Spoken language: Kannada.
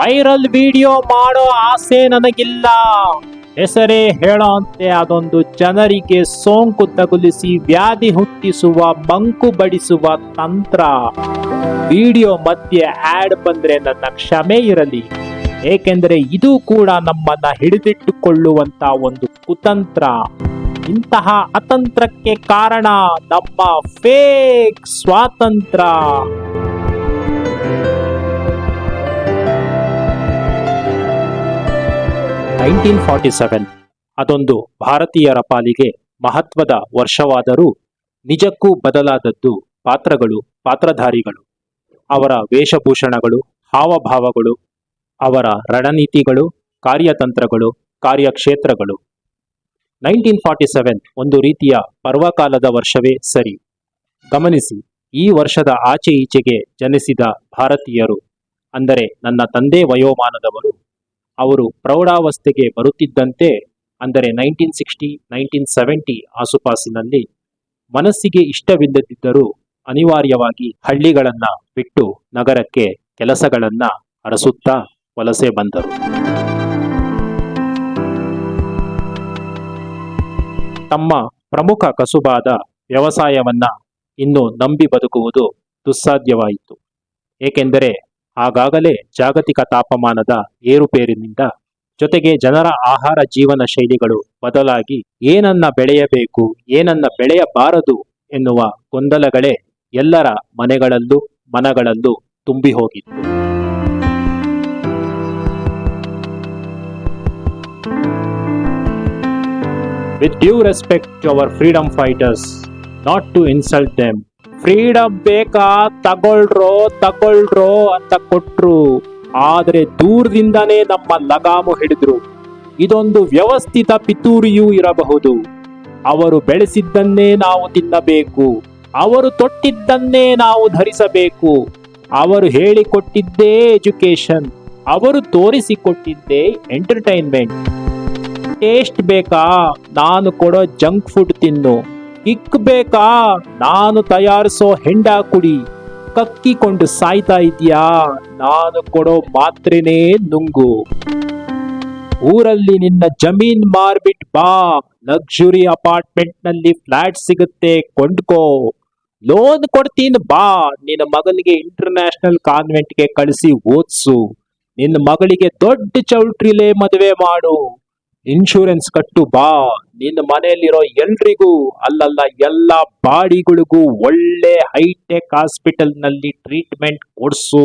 ವೈರಲ್ ವಿಡಿಯೋ ಮಾಡೋ ಆಸೆ ನನಗಿಲ್ಲ. ಹೆಸರೇ ಹೇಳೋಂತೆ ಅದೊಂದು ಜನರಿಗೆ ಸೋಂಕು ತಗುಲಿಸಿ ವ್ಯಾಧಿ ಹುಟ್ಟಿಸುವ ಬಂಕು ಬಡಿಸುವ ತಂತ್ರ. ವಿಡಿಯೋ ಮಧ್ಯೆ ಆಡ್ ಬಂದ್ರೆ ನನ್ನ ಕ್ಷಮೆ ಇರಲಿ. ಏಕೆಂದರೆ ಇದು ಕೂಡ ನಮ್ಮನ್ನ ಹಿಡಿದಿಟ್ಟುಕೊಳ್ಳುವಂತ ಒಂದು ಕುತಂತ್ರ. ಇಂತಹ ಅತಂತ್ರಕ್ಕೆ ಕಾರಣ ನಮ್ಮ ಫೇಕ್ ಸ್ವಾತಂತ್ರ್ಯ ನೈನ್ಟೀನ್ ಫಾರ್ಟಿ ಸೆವೆನ್ ಅದೊಂದು ಭಾರತೀಯರ ಪಾಲಿಗೆ ಮಹತ್ವದ ವರ್ಷವಾದರೂ ನಿಜಕ್ಕೂ ಬದಲಾದದ್ದು ಪಾತ್ರಗಳು, ಪಾತ್ರಧಾರಿಗಳು. ಅವರ ವೇಷಭೂಷಣಗಳು, ಹಾವಭಾವಗಳು, ಅವರ ರಣನೀತಿಗಳು, ಕಾರ್ಯತಂತ್ರಗಳು, ಕಾರ್ಯಕ್ಷೇತ್ರಗಳು. ನೈನ್ಟೀನ್ ಫಾರ್ಟಿ ಸೆವೆನ್ ಒಂದು ರೀತಿಯ ಪರ್ವಕಾಲದ ವರ್ಷವೇ ಸರಿ. ಗಮನಿಸಿ, ಈ ವರ್ಷದ ಆಚೆ ಈಚೆಗೆ ಜನಿಸಿದ ಭಾರತೀಯರು, ಅಂದರೆ ನನ್ನ ತಂದೆ ವಯೋಮಾನದವರು ಅವರು ಪ್ರೌಢಾವಸ್ಥೆಗೆ ಬರುತ್ತಿದ್ದಂತೆ ಅಂದರೆ ನೈನ್ಟೀನ್ ಸಿಕ್ಸ್ಟಿ ನೈನ್ಟೀನ್ ಸೆವೆಂಟಿ ಆಸುಪಾಸಿನಲ್ಲಿ ಮನಸ್ಸಿಗೆ ಇಷ್ಟವಿಲ್ಲದಿದ್ದರೂ ಅನಿವಾರ್ಯವಾಗಿ ಹಳ್ಳಿಗಳನ್ನು ಬಿಟ್ಟು ನಗರಕ್ಕೆ ಕೆಲಸಗಳನ್ನು ಅರಸುತ್ತಾ ವಲಸೆ ಬಂದರು. ತಮ್ಮ ಪ್ರಮುಖ ಕಸುಬಾದ ವ್ಯವಸಾಯವನ್ನ ಇನ್ನು ನಂಬಿ ಬದುಕುವುದು ದುಸ್ಸಾಧ್ಯವಾಯಿತು. ಏಕೆಂದರೆ ಆಗಾಗಲೇ ಜಾಗತಿಕ ತಾಪಮಾನದ ಏರುಪೇರಿನಿಂದ ಜೊತೆಗೆ ಜನರ ಆಹಾರ ಜೀವನ ಶೈಲಿಗಳು ಬದಲಾಗಿ ಏನನ್ನ ಬೆಳೆಯಬೇಕು, ಏನನ್ನ ಬೆಳೆಯಬಾರದು ಎನ್ನುವ ಗೊಂದಲಗಳೇ ಎಲ್ಲರ ಮನೆಗಳಲ್ಲೂ ಮನಗಳಲ್ಲೂ ತುಂಬಿ ಹೋಗಿತ್ತು with due respect to our freedom fighters not to insult them freedom ಬೇಕಾ? ತಗೊಳ್ರೋ ತಗೊಳ್ರೋ ಅಂತ ಕೊಟ್ರು. ಆದರೆ ದೂರದಿಂದನೇ ನಮ್ಮ ಲಗಾಮು ಹಿಡಿದ್ರು. ಇದೊಂದು ವ್ಯವಸ್ಥಿತ ಪಿತೂರಿಯೂ ಇರಬಹುದು. ಅವರು ಬೆಳೆಸಿದ್ದನ್ನೇ ನಾವು ತಿನ್ನಬೇಕು. ಅವರು ತೊಟ್ಟಿದ್ದನ್ನೇ ನಾವು ಧರಿಸಬೇಕು. ಅವರು ಹೇಳಿಕೊಟ್ಟಿದ್ದೇ ಎಜುಕೇಶನ್ ಅವರು ತೋರಿಸಿಕೊಟ್ಟಿದ್ದೇ ಎಂಟರ್ಟೈನ್ಮೆಂಟ್. ಟೇಸ್ಟ್ ಬೇಕಾ? ನಾನು ಕೊಡೋ ಜಂಕ್ ಫುಡ್ ತಿನ್ನು. ಕಿಕ್ ಬೇಕಾ ನಾನು ತಯಾರಿಸೋ ಹೆಂಡ ಕುಡಿ. ಕಕ್ಕಿಕೊಂಡು ಸಾಯ್ತಾ ಇದೆಯಾ ನಾನು ಕೊಡೋ ಮಾತ್ರೆನೇ ನುಂಗು. ಊರಲ್ಲಿ ನಿನ್ನ ಜಮೀನ್ ಮಾರ್ಬಿಟ್ ಬಾ. ಲಕ್ಸುರಿ ಅಪಾರ್ಟ್ಮೆಂಟ್ನಲ್ಲಿ ಫ್ಲಾಟ್ ಸಿಗುತ್ತೆ, ಕೊಂಡ್ಕೋ. ಲೋನ್ ಕೊಡ್ತೀನಿ ಬಾ. ನಿನ್ನ ಮಗನಿಗೆ ಇಂಟರ್ನ್ಯಾಷನಲ್ ಕಾನ್ವೆಂಟ್ಗೆ ಕಳಿಸಿ ಓದಿಸು. ನಿನ್ನ ಮಗಳಿಗೆ ದೊಡ್ಡ ಚೌಲ್ಟ್ರಿಲೇ ಮದುವೆ ಮಾಡು. ಇನ್ಶೂರೆನ್ಸ್ ಕಟ್ಟು ಬಾ. ನಿನ್ನ ಮನೆಯಲ್ಲಿರೋ ಎಲ್ರಿಗೂ ಅಲ್ಲಲ್ಲ, ಎಲ್ಲ ಬಾಡಿಗಳಿಗೂ ಒಳ್ಳೆ ಹೈಟೆಕ್ ಹಾಸ್ಪಿಟಲ್ನಲ್ಲಿ ಟ್ರೀಟ್ಮೆಂಟ್ ಕೊಡ್ಸು.